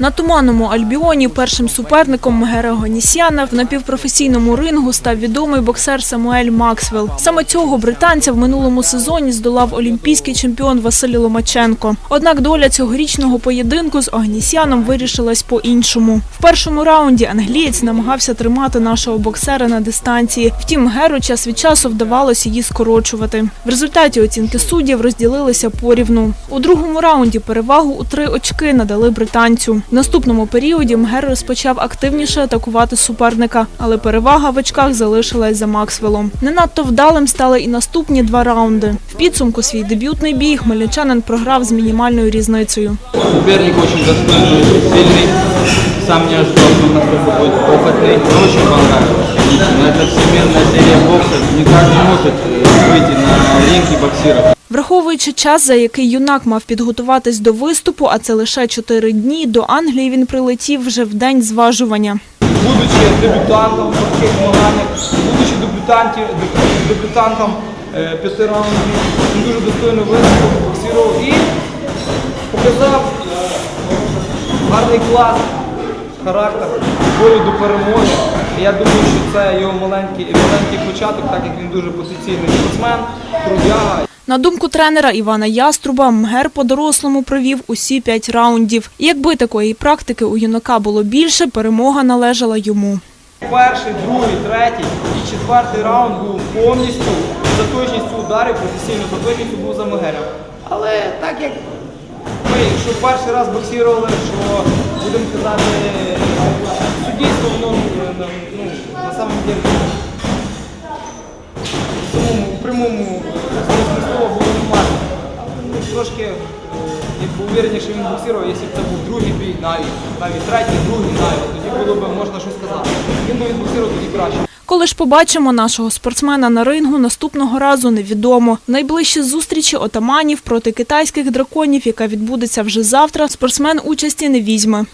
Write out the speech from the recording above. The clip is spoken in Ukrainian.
На туманному Альбіоні першим суперником Мегера Гонісяна в напівпрофесійному рингу став відомий боксер Самуель Максвелл. Саме цього британця в минулому сезоні здолав олімпійський чемпіон Василь Ломаченко. Однак доля цьогорічного поєдинку з Огнісяном вирішилась по-іншому. В першому раунді англієць намагався тримати нашого боксера на дистанції. Втім, Геру час від часу вдавалося її скорочувати. В результаті оцінки суддів розділилися порівну. У другому раунді перевагу у три очки надали британцю. В наступному періоді Мгер розпочав активніше атакувати суперника, але перевага в очках залишилась за Максвеллом. Не надто вдалим стали і наступні два раунди. В підсумку свій дебютний бій хмельничанин програв з мінімальною різницею. Соперник очень достойный, очень сильный. Сам не ожидал, что он настолько будет опытный. Мне очень понравилось. Но это всемирная серия бокса. Не каждый может э, выйти на ринг и боксировать. Враховуючи час, за який юнак мав підготуватись до виступу, а це лише чотири дні, до Англії він прилетів вже в день зважування. будучи дебютантом будучи дебютанті, деб- дебютантом е, п'яти раундів, він дуже достойно виступив, боксував і показав гарний клас, характер, волю до перемоги. Я думаю, що це його маленький, маленький початок, так як він дуже потенційний спортсмен, трудяга. На думку тренера Івана Яструба, Мгер по-дорослому провів усі п'ять раундів. Якби такої практики у юнака було більше, перемога належала йому. Перший, другий, третій і четвертий раунд був повністю за точністю ударів, професійно точністю був за Мегерем. Але так як ми, що перший раз боксували, що будемо казати, суддівство воно ну, на самом деле в самому смислі було. Ну, Трошки е, увереніше він боксував, якщо б це був другий бій, навіть, навіть третій, другий навіть, тоді було б можна щось сказати. Він би відбоксував тоді краще. Коли ж побачимо нашого спортсмена на рингу, наступного разу невідомо. Найближчі зустрічі отаманів проти китайських драконів, яка відбудеться вже завтра, спортсмен участі не візьме.